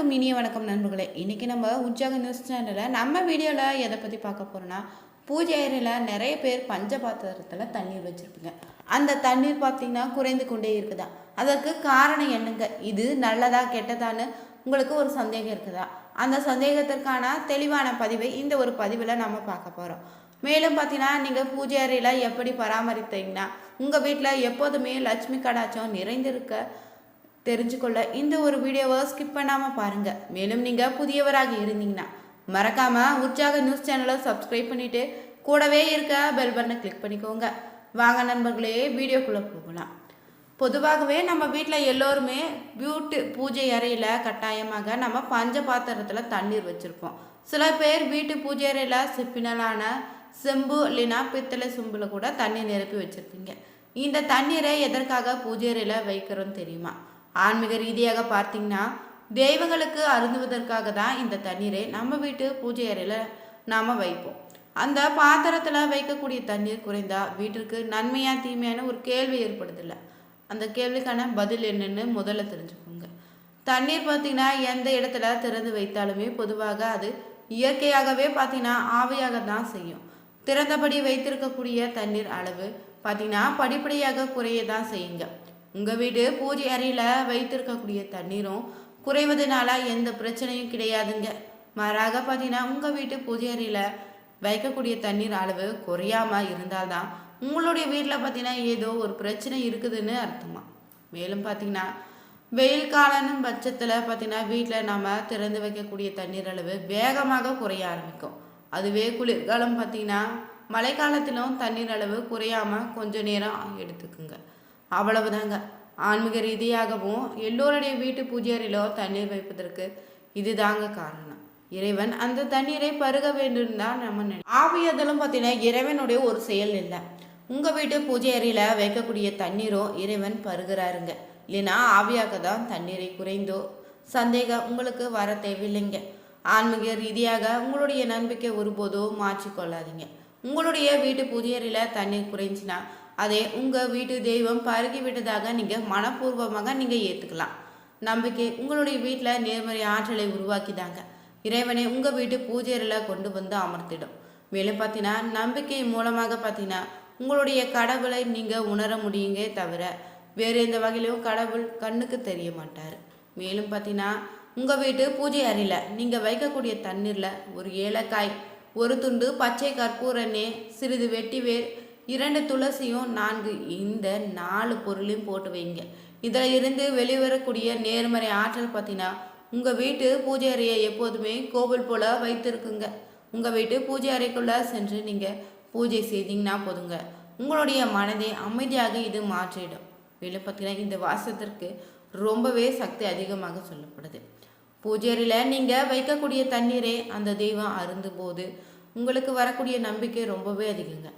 அனைவருக்கும் இனிய வணக்கம் நண்பர்களே. இன்றைக்கி நம்ம உற்சாக நியூஸ் சேனலில் நம்ம வீடியோவில் எதை பற்றி பார்க்க போகிறோன்னா பூஜை அறையில் நிறைய பேர் பஞ்ச பாத்திரத்தில் தண்ணீர் வச்சுருப்பீங்க. அந்த தண்ணீர் பார்த்திங்கன்னா குறைந்து கொண்டே இருக்குதா? அதற்கு காரணம் என்னங்க? இது நல்லதா கெட்டதான்னு உங்களுக்கு ஒரு சந்தேகம் இருக்குதா? அந்த சந்தேகத்திற்கான தெளிவான பதிவை இந்த ஒரு பதிவில் நம்ம பார்க்க போகிறோம் மேலும் பார்த்தீங்கன்னா நீங்கள் பூஜை அறையில் எப்படி பராமரித்தீங்கன்னா உங்கள் வீட்டில் எப்போதுமே லட்சுமி கடாச்சம் நிறைந்திருக்க தெரிஞ்சுக்கொள்ள இந்த ஒரு வீடியோவை ஸ்கிப் பண்ணாமல் பாருங்கள் மேலும் நீங்கள் புதியவராக இருந்தீங்கன்னா மறக்காமல் உற்சாக நியூஸ் சேனலை சப்ஸ்கிரைப் பண்ணிவிட்டு கூடவே இருக்க பெல் பட்டனை கிளிக் பண்ணிக்கோங்க. வாங்க நண்பர்களே வீடியோக்குள்ளே போகலாம். பொதுவாகவே நம்ம வீட்டில் எல்லோருமே வீட்டு பூஜை அறையில் கட்டாயமாக நம்ம பஞ்ச பாத்திரத்தில் தண்ணீர் வச்சுருப்போம். சில பேர் வீட்டு பூஜை அறையில் சிப்பினலான செம்பு இல்லைன்னா பித்தளை செம்பில் கூட தண்ணீர் நிரப்பி வச்சுருப்பீங்க. இந்த தண்ணீரை எதற்காக பூஜை அறையில் வைக்கிறோன்னு தெரியுமா? ஆன்மீக ரீதியாக பார்த்தீங்கன்னா தெய்வங்களுக்கு அருந்துவதற்காக தான் இந்த தண்ணீரை நம்ம வீட்டு பூஜை அறையில் நாம் வைப்போம். அந்த பாத்திரத்தில் வைக்கக்கூடிய தண்ணீர் குறைந்தால் வீட்டிற்கு நன்மையா தீமையான ஒரு கேள்வி ஏற்படுதில்ல. அந்த கேள்விக்கான பதில் என்னென்னு முதல்ல தெரிஞ்சுக்கோங்க. தண்ணீர் பார்த்தீங்கன்னா எந்த இடத்துல திறந்து வைத்தாலுமே பொதுவாக அது இயற்கையாகவே பார்த்தீங்கன்னா ஆவியாக தான் செய்யும். திறந்தபடி வைத்திருக்கக்கூடிய தண்ணீர் அளவு பார்த்தீங்கன்னா படிப்படியாக குறைய தான் செய்யுங்க. உங்கள் வீடு பூஜை அறையில் வைத்திருக்கக்கூடிய தண்ணீரும் குறைவதனால எந்த பிரச்சனையும் கிடையாதுங்க. மாறாக பார்த்தீங்கன்னா உங்கள் வீட்டு பூஜை அறையில் வைக்கக்கூடிய தண்ணீர் அளவு குறையாமல் இருந்தால்தான் உங்களுடைய வீட்டில் பார்த்தீங்கன்னா ஏதோ ஒரு பிரச்சனை இருக்குதுன்னு அர்த்தமா? மேலும் பார்த்தீங்கன்னா வெயில் காலனும் பட்சத்தில் பார்த்தீங்கன்னா வீட்டில் நம்ம திறந்து வைக்கக்கூடிய தண்ணீர் அளவு வேகமாக குறைய ஆரம்பிக்கும். அதுவே குளிர்காலம் பார்த்தீங்கன்னா மழைக்காலத்திலும் தண்ணீர் அளவு குறையாமல் கொஞ்ச நேரம் எடுத்துக்குங்க. அவ்வளவுதாங்க. ஆன்மீக ரீதியாகவும் எல்லோருடைய வீட்டு பூஜையறையிலோ தண்ணீர் வைப்பதற்கு இதுதாங்க காரணம். இறைவன் அந்த தண்ணீரை பருக வேண்டும் தான் நம்ம நினை ஆவியதலும் பார்த்தீங்கன்னா இறைவனுடைய ஒரு செயல் இல்லை. உங்கள் வீட்டு பூஜை அறையில் வைக்கக்கூடிய தண்ணீரோ இறைவன் பருகிறாருங்க. இல்லைன்னா ஆவியாக தான் தண்ணீரை குறைந்தோ சந்தேகம் உங்களுக்கு வர தேவையில்லைங்க. ஆன்மீக ரீதியாக உங்களுடைய நம்பிக்கை ஒருபோதோ மாற்றிக்கொள்ளாதீங்க. உங்களுடைய வீட்டு பூஜை அறையில் தண்ணீர் குறைஞ்சினா அதே உங்கள் வீட்டு தெய்வம் பருகி விட்டதாக நீங்கள் மனப்பூர்வமாக நீங்கள் ஏற்றுக்கலாம் நம்பிக்கை உங்களுடைய வீட்டில் நேர்மறை ஆற்றலை உருவாக்கிதாங்க. இறைவனை உங்கள் வீட்டு பூஜையில் கொண்டு வந்து அமர்த்திடும். மேலும் பார்த்தீங்கன்னா நம்பிக்கை மூலமாக பார்த்தீங்கன்னா உங்களுடைய கடவுளை நீங்கள் உணர முடியுங்க தவிர வேறு எந்த வகையிலும் கடவுள் கண்ணுக்கு தெரிய மாட்டார். மேலும் பார்த்தீங்கன்னா உங்கள் வீட்டு பூஜை அறையில் நீங்கள் வைக்கக்கூடிய தண்ணீரில் ஒரு ஏலக்காய் ஒரு துண்டு பச்சை கற்பூரண்ணே சிறிது வெட்டி வேர் இரண்டு துளசியும் நான்கு இந்த நாலு பொருளையும் போட்டு வைங்க. இதில் இருந்து வெளிவரக்கூடிய நேர்மறை ஆற்றல் பார்த்தீங்கன்னா உங்கள் வீட்டு பூஜை அறையை எப்போதுமே கோவில் போல் வைத்திருக்குங்க. உங்கள் வீட்டு பூஜை அறைக்குள்ளே சென்று நீங்கள் பூஜை செய்தீங்கன்னா போதுங்க. உங்களுடைய மனதை அமைதியாக இது மாற்றிடும். வெளியில் பார்த்தீங்கன்னா இந்த வாசத்திற்கு ரொம்பவே சக்தி அதிகமாக சொல்லப்படுது. பூஜை அறையில் நீங்கள் வைக்கக்கூடிய தண்ணீரை அந்த தெய்வம் அருந்தும் போது உங்களுக்கு வரக்கூடிய நம்பிக்கை ரொம்பவே அதிகங்க.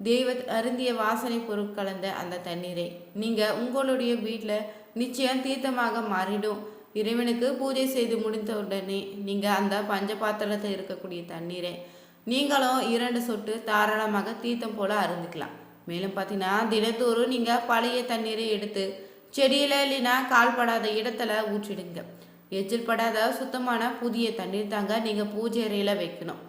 தெய்வத் அருந்திய வாசனை பொருள் கலந்த அந்த தண்ணீரை. நீங்கள் உங்களுடைய வீட்டில் நிச்சயம் தீர்த்தமாக மாறிடும். இறைவனுக்கு பூஜை செய்து முடிந்த உடனே நீங்கள் அந்த பஞ்ச பாத்திரத்தில் இருக்கக்கூடிய தண்ணீரை நீங்களும் இரண்டு சொட்டு தாராளமாக தீர்த்தம் போல அருந்துக்கலாம். மேலும் பார்த்தீங்கன்னா தினத்தோறும் நீங்கள் பழைய தண்ணீரை எடுத்து செடியில் இல்லைன்னா கால்படாத இடத்துல ஊற்றிடுங்க. எச்சில் படாத சுத்தமான புதிய தண்ணீர் தாங்க நீங்கள் பூஜை அறையில் வைக்கணும்.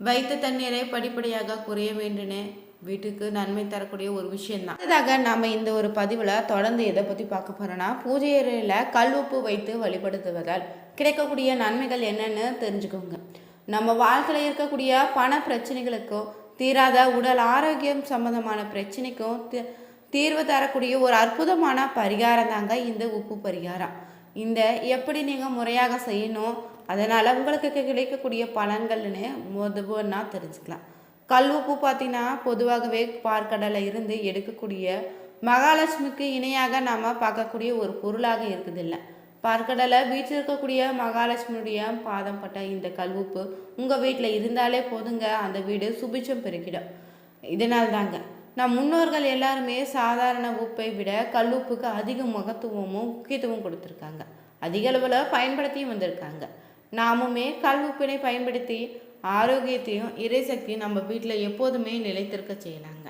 வைத்த தண்ணீரை படிப்படியாக குறைய வேண்டுன்னு வீட்டுக்கு நன்மை தரக்கூடிய ஒரு விஷயம்தான். அடுத்ததாக நாம் இந்த ஒரு பதிவில் தொடர்ந்து எதை பற்றி பார்க்க போகிறோன்னா பூஜை அறையில் கல் உப்பு வைத்து வழிபடுத்துவதால் கிடைக்கக்கூடிய நன்மைகள் என்னென்னு தெரிஞ்சுக்கோங்க. நம்ம வாழ்க்கையில் இருக்கக்கூடிய பண பிரச்சனைகளுக்கும் தீராத உடல் ஆரோக்கியம் சம்பந்தமான பிரச்சனைக்கும் தீ- தீர்வு தரக்கூடிய ஒரு அற்புதமான பரிகாரம் தாங்க இந்த உப்பு பரிகாரம். இந்த எப்படி நீங்கள் முறையாக செய்யணும் அதனால் உங்களுக்கு கிடைக்கக்கூடிய பலன்கள்னு முதன்னா தெரிஞ்சுக்கலாம். கல் உப்பு பார்த்தீங்கன்னா பொதுவாகவே பார்க்கடலை இருந்து எடுக்கக்கூடிய மகாலட்சுமிக்கு இணையாக நாம் பார்க்கக்கூடிய ஒரு பொருளாக இருக்குதில்ல. பார்க்கடலை வீட்டில் இருக்கக்கூடிய மகாலட்சுமியுடைய பாதம் பட்ட இந்த கல்வுப்பு உங்கள் வீட்டில் இருந்தாலே போதுங்க அந்த வீடு சுபிச்சம் பெருக்கிடும் இதனால் தாங்க நம் முன்னோர்கள் எல்லாருமே சாதாரண உப்பை விட கல்லுப்புக்கு அதிக மகத்துவமும் முக்கியத்துவம் கொடுத்துருக்காங்க. அதிக அளவில் பயன்படுத்தியும் வந்திருக்காங்க. நாமுமே கல் உப்பினை பயன்படுத்தி ஆரோக்கியத்தையும் இறைசக்தியும் நம்ம வீட்டில் எப்போதுமே நிலைத்திருக்க செய்யலாங்க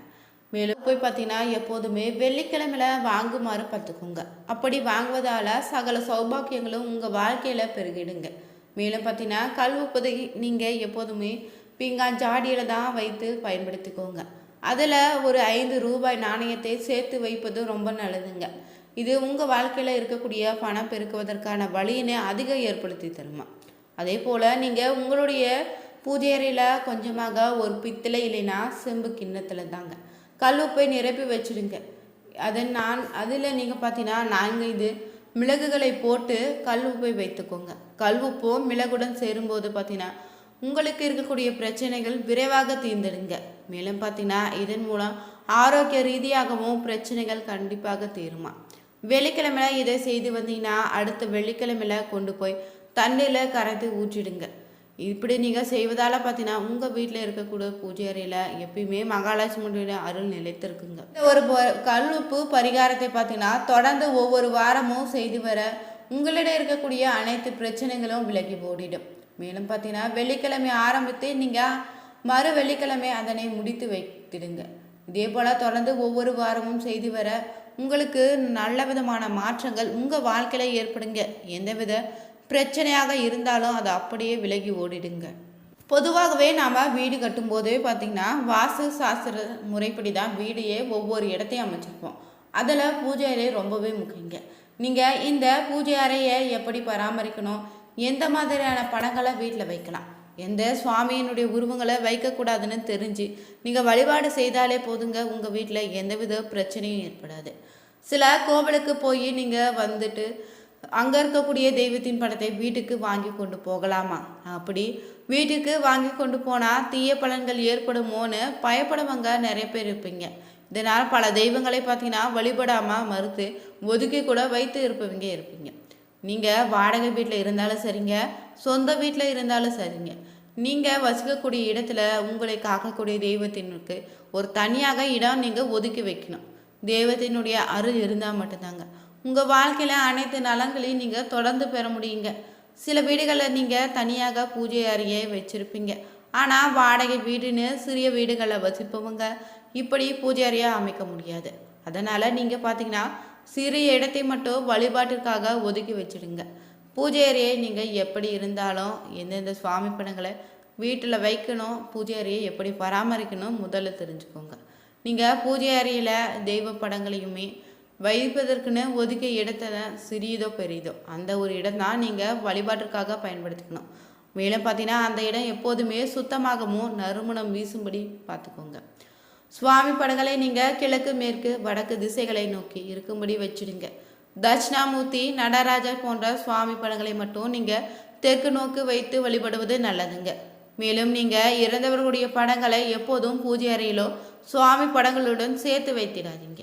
மேலும் போய் பார்த்தீங்கன்னா எப்போதுமே வெள்ளிக்கிழமையில் வாங்குமாறு பார்த்துக்கோங்க. அப்படி வாங்குவதால் சகல சௌபாக்கியங்களும் உங்கள் வாழ்க்கையில் பெருகிடுங்க. மேலும் பார்த்தீங்கன்னா கல் உப்பதை நீங்கள் எப்போதுமே பீங்கான் ஜாடியில் தான் வைத்து பயன்படுத்திக்கோங்க. அதில் ஒரு ஐந்து ரூபாய் நாணயத்தை சேர்த்து வைப்பது ரொம்ப நல்லதுங்க. இது உங்கள் வாழ்க்கையில் இருக்கக்கூடிய பணம் பெருக்குவதற்கான வழியினை அதிக ஏற்படுத்தி தருமா. அதே போல் நீங்கள் உங்களுடைய பூஜை அறையில் கொஞ்சமாக ஒரு பித்தளை இல்லைன்னா செம்பு கிண்ணத்தில் தாங்க. கல்லுப்பை நிரப்பி வச்சுடுங்க. அதை நான் அதில் நீங்கள் பார்த்தீங்கன்னா நான்கு இது மிளகுகளை போட்டு கல் உப்பை வைத்துக்கோங்க. கல் உப்பும் மிளகுடன் சேரும்போது பார்த்தீங்கன்னா உங்களுக்கு இருக்கக்கூடிய பிரச்சனைகள் விரைவாக தீர்ந்துடுங்க. மேலும் பார்த்தீங்கன்னா இதன் மூலம் ஆரோக்கிய ரீதியாகவும் பிரச்சனைகள் கண்டிப்பாக தீருமா. வெள்ளிக்கிழமையில இதை செய்து வந்தீங்கன்னா அடுத்த வெள்ளிக்கிழமையில கொண்டு போய் தண்ணியில் கரைத்து ஊற்றிடுங்க. இப்படி நீங்கள் செய்வதால் பார்த்தீங்கன்னா உங்கள் வீட்டில் இருக்கக்கூடிய பூஜை அறையில் எப்பயுமே மகாலட்சுமியுடைய அருள் நிலைத்திருக்குங்க. இந்த ஒரு பொ- கல்லுப்பு பரிகாரத்தை பார்த்தீங்கன்னா தொடர்ந்து ஒவ்வொரு வாரமும் செய்து வர உங்களிடம் இருக்கக்கூடிய அனைத்து பிரச்சனைகளும் விலகி ஓடிடும். மேலும் பார்த்தீங்கன்னா வெள்ளிக்கிழமை ஆரம்பித்து நீங்கள் மறு வெள்ளிக்கிழமை அதனை முடித்து வைத்திடுங்க. இதே போல் தொடர்ந்து ஒவ்வொரு வாரமும் செய்து வர உங்களுக்கு நல்ல விதமான மாற்றங்கள் உங்கள் வாழ்க்கையில் ஏற்படுங்க. எந்தவித பிரச்சனையாக இருந்தாலும் அதை அப்படியே விலகி ஓடிடுங்க. பொதுவாகவே நாம் வீடு கட்டும்போதே பார்த்திங்கன்னா வாஸ்து சாஸ்திர முறைப்படி தான் வீடையே ஒவ்வொரு இடத்தையும் அமைச்சிருப்போம். அதில் பூஜை அறை ரொம்பவே முக்கியங்க. நீங்கள் இந்த பூஜை அறையை எப்படி பராமரிக்கணும்? எந்த மாதிரியான படங்களை வீட்டில் வைக்கலாம்? எந்த சுவாமியினுடைய உருவங்களை வைக்கக்கூடாதுன்னு தெரிஞ்சு நீங்கள் வழிபாடு செய்தாலே போதுங்க உங்கள் வீட்டில் எந்தவித பிரச்சனையும் ஏற்படாது. சில கோவிலுக்கு போய் நீங்கள் வந்துட்டு அங்கே இருக்கக்கூடிய தெய்வத்தின் படத்தை வீட்டுக்கு வாங்கி கொண்டு போகலாமா? அப்படி வீட்டுக்கு வாங்கி கொண்டு போனால் தீய பலன்கள் ஏற்படுமோன்னு பயப்படுவங்க நிறைய பேர் இருப்பீங்க. இதனால் பல தெய்வங்களை பார்த்தீங்கன்னா வழிபடாமல் மறுத்து ஒதுக்கி கூட வைத்து இருப்பவங்க இருப்பீங்க. நீங்கள் வாடகை வீட்டில் இருந்தாலும் சரிங்க சொந்த வீட்டில் இருந்தாலும் சரிங்க. நீங்கள் வசிக்கக்கூடிய இடத்துல உங்களை காக்கக்கூடிய தெய்வத்தினுக்கு ஒரு தனியாக இடம் நீங்கள் ஒதுக்கி வைக்கணும். தெய்வத்தினுடைய அருள் இருந்தால் மட்டும்தாங்க. உங்கள் வாழ்க்கையில் அனைத்து நலங்களையும் நீங்கள் தொடர்ந்து பெற முடியுங்க. சில வீடுகளில் நீங்கள் தனியாக பூஜை அறையை வச்சுருப்பீங்க. ஆனால் வாடகை வீடுன்னு சிறிய வீடுகளில் வசிப்பவங்க இப்படி பூஜை அறையாக அமைக்க முடியாது. அதனால் நீங்கள் பார்த்தீங்கன்னா சிறிய இடத்தை மட்டும் வழிபாட்டிற்காக ஒதுக்கி வச்சிடுங்க. பூஜை அறையை நீங்கள் எப்படி இருந்தாலும் எந்தெந்த சுவாமி படங்களை வீட்டில் வைக்கணும் பூஜை அறையை எப்படி பராமரிக்கணும் முதல்ல தெரிஞ்சுக்கோங்க. நீங்கள் பூஜை அறையில் தெய்வ படங்களையுமே வைப்பதற்குன்னு ஒதுக்கிய இடத்த சிறியதோ பெரியதோ அந்த ஒரு இடம் தான் நீங்கள் வழிபாட்டிற்காக பயன்படுத்திக்கணும். மேலும் பார்த்தீங்கன்னா அந்த இடம் எப்போதுமே சுத்தமாகவும் நறுமணம் வீசும்படி பார்த்துக்கோங்க. சுவாமி படங்களை நீங்கள் கிழக்கு மேற்கு வடக்கு திசைகளை நோக்கி இருக்கும்படி வச்சுடுங்க. தட்சிணாமூர்த்தி நடராஜர் போன்ற சுவாமி படங்களை மட்டும் நீங்கள் தெற்கு நோக்கு வைத்து வழிபடுவது நல்லதுங்க. மேலும் நீங்கள் இறந்தவர்களுடைய படங்களை எப்போதும் பூஜை அறையிலோ சுவாமி படங்களுடன் சேர்த்து வைத்திடாதீங்க.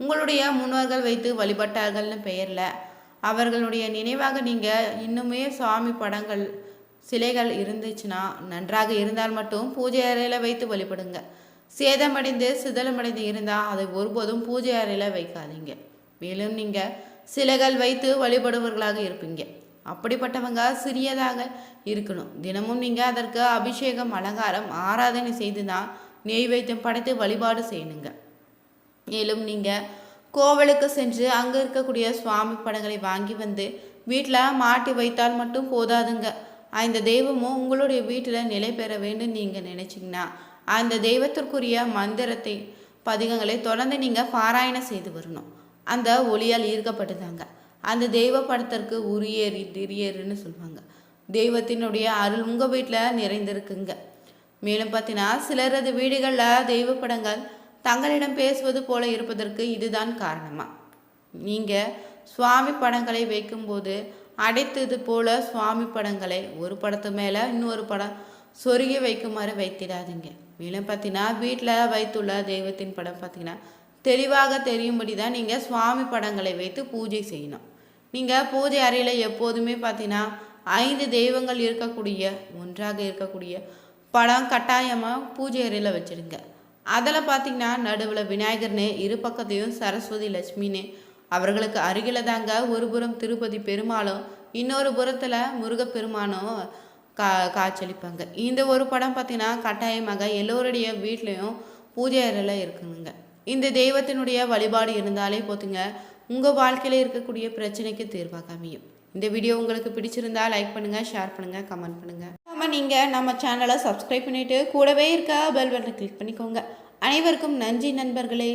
உங்களுடைய முன்னோர்கள் வைத்து வழிபட்டார்கள்னு பெயரில். அவர்களுடைய நினைவாக நீங்கள் இன்னுமே சுவாமி படங்கள் சிலைகள் இருந்துச்சுன்னா நன்றாக இருந்தால் மட்டும் பூஜை அறையில் வைத்து வழிபடுங்க. சேதமடைந்து சிதலமடைந்து இருந்தால் அதை ஒருபோதும் பூஜை அறையில் வைக்காதீங்க. மேலும் நீங்கள் சிலைகள் வைத்து வழிபடுபவர்களாக இருப்பீங்க. அப்படிப்பட்டவங்க சிறியதாக இருக்கணும். தினமும் நீங்கள் அதற்கு அபிஷேகம் அலங்காரம் ஆராதனை செய்து தான் நெய்வேத்தியம் படைத்து வழிபாடு செய்யணுங்க. மேலும் நீங்கள் கோவிலுக்கு சென்று அங்கே இருக்கக்கூடிய சுவாமி படங்களை வாங்கி வந்து வீட்டில் மாட்டி வைத்தால் மட்டும் போதாதுங்க. அந்த தெய்வமும் உங்களுடைய வீட்டில் நிலை பெற வேண்டும் நீங்கள் நினச்சிங்கன்னா அந்த தெய்வத்திற்குரிய மந்திரத்தை பதிகங்களை தொடர்ந்து நீங்கள் பாராயணம் செய்து வரணும். அந்த ஒளியால் ஈர்க்கப்பட்டுதாங்க அந்த தெய்வ படத்திற்கு உரியேறி திரியேறுன்னு சொல்லுவாங்க. தெய்வத்தினுடைய அருள் உங்கள் வீட்டில் நிறைந்திருக்குங்க. மேலும் பார்த்தீங்கன்னா சிலரது வீடுகளில் தெய்வ படங்கள் தங்களிடம் பேசுவது போல இருப்பதற்கு இதுதான் காரணமா? நீங்கள் சுவாமி படங்களை வைக்கும்போது அடைத்தது போல சுவாமி படங்களை ஒரு படத்து மேலே இன்னொரு படம் சொருகி வைக்குமாறு வைத்திடாதீங்க. மேலும் பார்த்தீங்கன்னா வீட்டில் வைத்துள்ள தெய்வத்தின் படம் பார்த்தீங்கன்னா தெளிவாக தெரியும்படி தான் நீங்கள் சுவாமி படங்களை வைத்து பூஜை செய்யணும். நீங்கள் பூஜை அறையில் எப்போதுமே பார்த்தீங்கன்னா ஐந்து தெய்வங்கள் இருக்கக்கூடிய ஒன்றாக இருக்கக்கூடிய படம் கட்டாயமாக பூஜை அறையில் வச்சிடுங்க. அதில் பார்த்தீங்கன்னா நடுவில் விநாயகர்னு இரு பக்கத்தையும் சரஸ்வதி லட்சுமின்னு. அவர்களுக்கு அருகில் தாங்க ஒரு புறம் திருப்பதி பெருமாளும் இன்னொரு புறத்தில் முருகப்பெருமானும் கா காட்சியளிப்பாங்க. இந்த ஒரு படம் பார்த்தீங்கன்னா கட்டாயமாக எல்லோருடைய வீட்லேயும் பூஜை அறையில் இருக்குங்க இந்த தெய்வத்தினுடைய வழிபாடு இருந்தாலே போதுங்க. உங்கள் வாழ்க்கையில் இருக்கக்கூடிய பிரச்சனைக்கு தீர்வாக அமையும். இந்த வீடியோ உங்களுக்கு பிடிச்சிருந்தா லைக் பண்ணுங்கள் ஷேர் பண்ணுங்கள் கமெண்ட் பண்ணுங்கள் நம்ம நீங்கள் நம்ம சேனலை சப்ஸ்கிரைப் பண்ணிவிட்டு கூடவே இருக்க பெல் பட்டனை கிளிக் பண்ணிக்கோங்க. அனைவருக்கும் நன்றி நண்பர்களே.